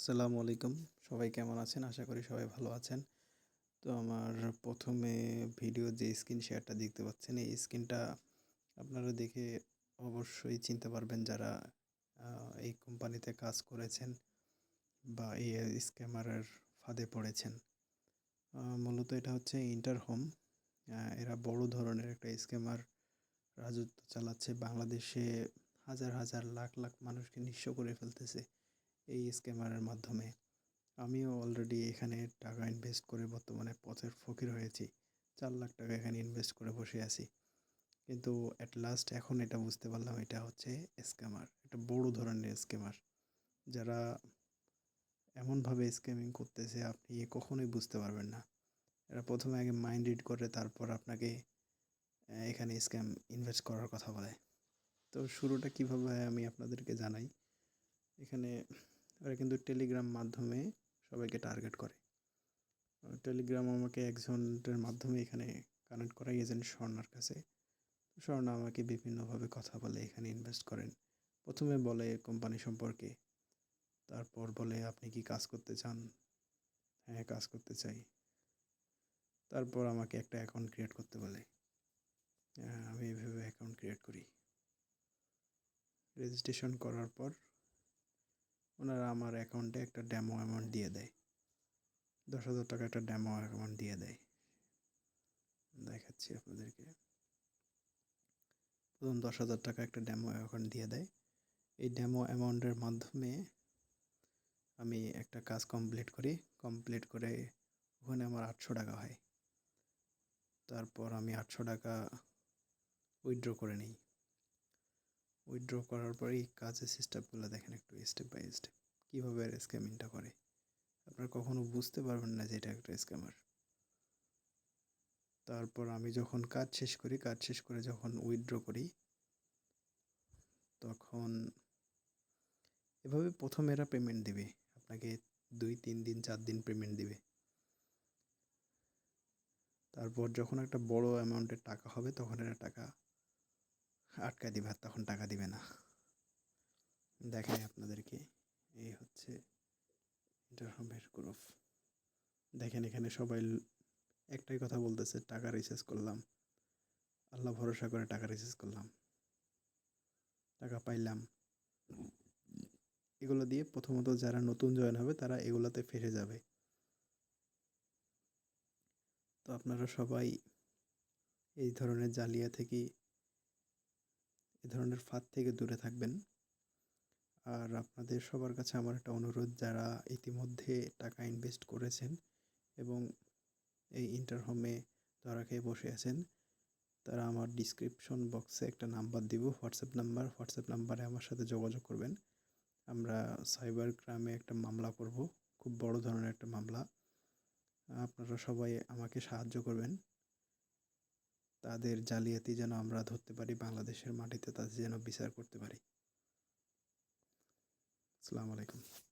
আসসালামু আলাইকুম। সবাই কেমন আছেন? আশা করি সবাই ভালো আছেন। তো আমার প্রথমে ভিডিও যে স্ক্রিন শেয়ারটা দেখতে পাচ্ছেন, এই স্ক্রিনটা আপনারা দেখে অবশ্যই চিনতে পারবেন যারা এই কোম্পানিতে কাজ করেছেন বা এই স্ক্যামারের ফাঁদে পড়েছেন। মূলত এটা হচ্ছে ইন্টারহোম এরা বড় ধরনের একটা স্ক্যামার রাজত্ব চালাচ্ছে। বাংলাদেশে হাজার হাজার লাখ লাখ মানুষকে নিঃস্ব করে ফেলতেছে। এই স্ক্যামারের মাধ্যমে। আমিও অলরেডি এখানে টাকা ইনভেস্ট করে বর্তমানে পথের ফকির হয়েছি। চার লাখ টাকা এখানে ইনভেস্ট করে বসে আছি। কিন্তু অ্যাট লাস্ট এখন এটা বুঝতে পারলাম এটা হচ্ছে স্ক্যামার এটা বড় ধরনের স্ক্যামার যারা এমনভাবে স্ক্যামিং করতেছে আপনি কখনোই বুঝতে পারবেন না। এরা প্রথমে আগে মাইন্ড রিড করে, তারপর আপনাকে এখানে স্ক্যাম ইনভেস্ট করার কথা বলে। তো শুরুটা কীভাবে আমি আপনাদেরকে জানাই। এখানে ওরা কিন্তু টেলিগ্রাম মাধ্যমে সবাইকে টার্গেট করে। টেলিগ্রাম আমাকে একজনের মাধ্যমে এখানে কানেক্ট করা এজেন্ট স্বর্ণার কাছে। স্বর্ণা আমাকে বিভিন্নভাবে কথা বলে এখানে ইনভেস্ট করেন। প্রথমে বলে কোম্পানি সম্পর্কে তারপর বলে আপনি কি কাজ করতে চান? হ্যাঁ কাজ করতে চাই। তারপর আমাকে একটা অ্যাকাউন্ট ক্রিয়েট করতে বলে আহ, আমি এভাবে অ্যাকাউন্ট ক্রিয়েট করি। রেজিস্ট্রেশন করার পর ওনারা আমার অ্যাকাউন্টে একটা ডেমো অ্যামাউন্ট দিয়ে দেয়। দশ হাজার টাকা একটা ডেমো অ্যামাউন্ট দিয়ে দেয়। দেখাচ্ছি আপনাদেরকে। প্রথম দশ হাজার টাকা একটা ডেমো অ্যাকাউন্ট দিয়ে দেয়। এই ডেমো অ্যামাউন্টের মাধ্যমে আমি একটা কাজ কমপ্লিট করি। কমপ্লিট করে ওখানে আমার আটশো টাকা হয়। তারপর আমি আটশো টাকা উইথড্র করে নিই। উইথড্র করার পরে এই কাজের সিস্টেমগুলো দেখেন একটু স্টেপ বাই স্টেপ কীভাবে আর স্ক্যামিংটা করে। আপনারা কখনো বুঝতে পারবেন না যে এটা একটা স্ক্যামার তারপর আমি যখন কাজ শেষ করি, কাজ শেষ করে যখন উইথড্র করি, তখন এভাবে প্রথম এরা পেমেন্ট দিবে। আপনাকে দুই, তিন দিন, চার দিন পেমেন্ট দিবে। তারপর যখন একটা বড় অ্যামাউন্টের টাকা হবে, তখন এরা টাকা আটকায় দিবে আর তখন টাকা দিবে না। দেখাই আপনাদেরকে, এই হচ্ছে ইন্টারহোমের গ্রুপ দেখেন এখানে সবাই একটাই কথা বলতেছে, টাকা রিচার্জ করলাম। আল্লাহ ভরসা করে টাকা রিচার্জ করলাম। টাকা পাইলাম। এগুলো দিয়ে প্রথমত যারা নতুন জয়েন হবে, তারা এগুলোতে ফেসে যাবে। তো আপনারা সবাই এই ধরনের জালিয়া থেকে এ ধরনের ফাঁদ থেকে দূরে থাকবেন। আর আপনাদের সবার কাছে আমার একটা অনুরোধ, যারা ইতিমধ্যে টাকা ইনভেস্ট করেছেন এবং এই ইন্টারহোমে ধরা খেয়ে বসে আছেন, তারা আমার ডিসক্রিপশন বক্সে একটা নাম্বার দিব হোয়াটসঅ্যাপ নাম্বার হোয়াটসঅ্যাপ নাম্বারে আমার সাথে যোগাযোগ করবেন। আমরা সাইবার ক্রাইমে একটা মামলা করব, খুব বড় ধরনের একটা মামলা। আপনারা সবাই আমাকে সাহায্য করবেন। তাদের জালিয়াতি যেন আমরা ধরতে পারি, বাংলাদেশের মাটিতে তাদের যেন বিচার করতে পারি। আসসালামু আলাইকুম।